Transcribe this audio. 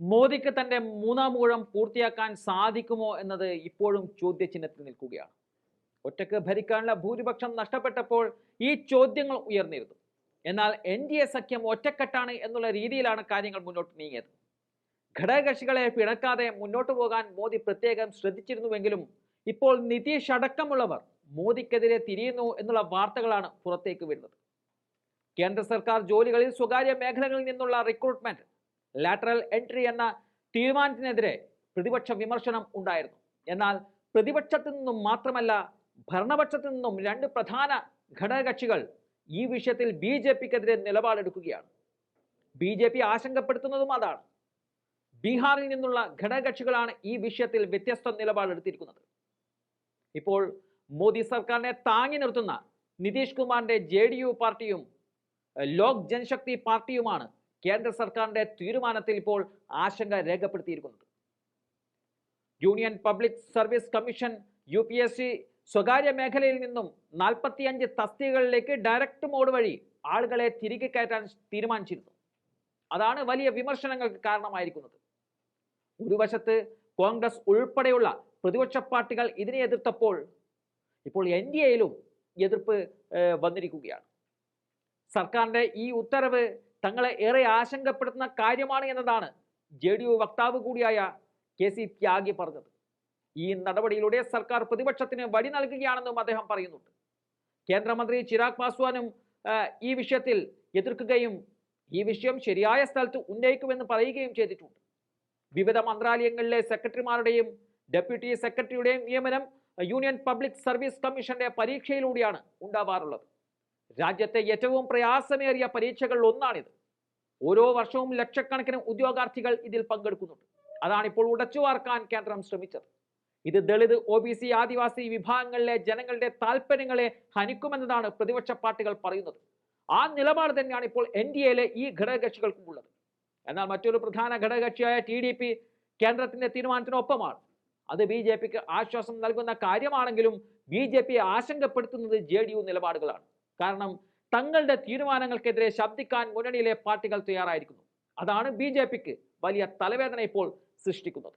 മോദിക്ക് തന്റെ മൂന്നാം ഊഴം പൂർത്തിയാക്കാൻ സാധിക്കുമോ എന്നത് ഇപ്പോഴും ചോദ്യചിഹ്നത്തിൽ നിൽക്കുകയാണ്. ഒറ്റയ്ക്ക് ഭരിക്കാനുള്ള ഭൂരിപക്ഷം നഷ്ടപ്പെട്ടപ്പോൾ ഈ ചോദ്യങ്ങൾ ഉയർന്നിരുന്നു. എന്നാൽ എൻ ഡി എ സഖ്യം ഒറ്റക്കെട്ടാണ് എന്നുള്ള രീതിയിലാണ് കാര്യങ്ങൾ മുന്നോട്ട് നീങ്ങിയത്. ഘടകകക്ഷികളെ പിണക്കാതെ മുന്നോട്ട് പോകാൻ മോദി പ്രത്യേകം ശ്രദ്ധിച്ചിരുന്നുവെങ്കിലും ഇപ്പോൾ നിതീഷ് അടക്കമുള്ളവർ മോദിക്കെതിരെ തിരിയുന്നു എന്നുള്ള വാർത്തകളാണ് പുറത്തേക്ക് വരുന്നത്. കേന്ദ്ര സർക്കാർ ജോലികളിൽ സ്വകാര്യ മേഖലകളിൽ നിന്നുള്ള റിക്രൂട്ട്മെന്റ് ലാറ്ററൽ എൻട്രി എന്ന തീരുമാനത്തിനെതിരെ പ്രതിപക്ഷ വിമർശനം ഉണ്ടായിരുന്നു. എന്നാൽ പ്രതിപക്ഷത്തു നിന്നും മാത്രമല്ല ഭരണപക്ഷത്തു നിന്നും രണ്ട് പ്രധാന ഘടകകക്ഷികൾ ഈ വിഷയത്തിൽ ബി ജെ പിക്കെതിരെ നിലപാടെടുക്കുകയാണ്. ബി ജെ പി ആശങ്കപ്പെടുത്തുന്നതും അതാണ്. ബീഹാറിൽ നിന്നുള്ള ഘടകകക്ഷികളാണ് ഈ വിഷയത്തിൽ വ്യത്യസ്ത നിലപാടെടുത്തിരിക്കുന്നത്. ഇപ്പോൾ മോദി സർക്കാരിനെ താങ്ങി നിർത്തുന്ന നിതീഷ് കുമാറിന്റെ ജെ പാർട്ടിയും ലോക് ജനശക്തി പാർട്ടിയുമാണ് കേന്ദ്ര സർക്കാരിന്റെ തീരുമാനത്തിൽ ഇപ്പോൾ ആശങ്ക രേഖപ്പെടുത്തിയിരിക്കുന്നത്. Union public service commission U P S C സ്വകാര്യ മേഖലയിൽ നിന്നും നാൽപ്പത്തിയഞ്ച് തസ്തികകളിലേക്ക് ഡയറക്ട് മോഡ് വഴി ആളുകളെ തിരികെ കയറ്റാൻ തീരുമാനിച്ചിരുന്നു. അതാണ് വലിയ വിമർശനങ്ങൾക്ക് കാരണമായിരിക്കുന്നത്. ഒരു വശത്ത് കോൺഗ്രസ് ഉൾപ്പെടെയുള്ള പ്രതിപക്ഷ പാർട്ടികൾ ഇതിനെ എതിർത്തപ്പോൾ ഇപ്പോൾ എൻ ഡി എയിലും എതിർപ്പ് വന്നിരിക്കുകയാണ്. സർക്കാരിന്റെ ഈ ഉത്തരവ് തങ്ങളെ ഏറെ ആശങ്കപ്പെടുത്തുന്ന കാര്യമാണ് എന്നതാണ് ജെ ഡി യു വക്താവ് കൂടിയായ കെ സി ത്യാഗി പറഞ്ഞത്. ഈ നടപടിയിലൂടെ സർക്കാർ പ്രതിപക്ഷത്തിന് വഴി നൽകുകയാണെന്നും അദ്ദേഹം പറയുന്നുണ്ട്. കേന്ദ്രമന്ത്രി ചിരാഗ് പാസ്വാനും ഈ വിഷയത്തിൽ എതിർക്കുകയും ഈ വിഷയം ശരിയായ സ്ഥലത്ത് ഉന്നയിക്കുമെന്ന് പറയുകയും ചെയ്തിട്ടുണ്ട്. വിവിധ മന്ത്രാലയങ്ങളിലെ സെക്രട്ടറിമാരുടെയും ഡെപ്യൂട്ടി സെക്രട്ടറിയുടെയും നിയമനം യൂണിയൻ പബ്ലിക് സർവീസ് കമ്മീഷന്റെ പരീക്ഷയിലൂടെയാണ് ഉണ്ടാവാറുള്ളത്. രാജ്യത്തെ ഏറ്റവും പ്രയാസമേറിയ പരീക്ഷകളിൽ ഒന്നാണിത്. ഓരോ വർഷവും ലക്ഷക്കണക്കിന് ഉദ്യോഗാർത്ഥികൾ ഇതിൽ പങ്കെടുക്കുന്നുണ്ട്. അതാണ് ഇപ്പോൾ ഉടച്ചുവാർക്കാൻ കേന്ദ്രം ശ്രമിച്ചത്. ഇത് ദളിത് ഒ ബി സി ആദിവാസി വിഭാഗങ്ങളിലെ ജനങ്ങളുടെ താല്പര്യങ്ങളെ ഹനിക്കുമെന്നതാണ് പ്രതിപക്ഷ പാർട്ടികൾ പറയുന്നത്. ആ നിലപാട് തന്നെയാണ് ഇപ്പോൾ എൻ ഡി എയിലെ ഈ ഘടകകക്ഷികൾക്കും ഉള്ളത്. എന്നാൽ മറ്റൊരു പ്രധാന ഘടകകക്ഷിയായ ടി ഡി പി കേന്ദ്രത്തിന്റെ തീരുമാനത്തിനൊപ്പമാണ്. അത് ബി ജെ പിക്ക് ആശ്വാസം നൽകുന്ന കാര്യമാണെങ്കിലും ബി ജെ പിയെ ആശങ്കപ്പെടുത്തുന്നത് ജെ ഡി യു നിലപാടുകളാണ്. കാരണം തങ്ങളുടെ തീരുമാനങ്ങൾക്കെതിരെ ശബ്ദിക്കാൻ മുന്നണിയിലെ പാർട്ടികൾ തയ്യാറായിരിക്കുന്നു. അതാണ് ബി വലിയ തലവേദന ഇപ്പോൾ സൃഷ്ടിക്കുന്നത്.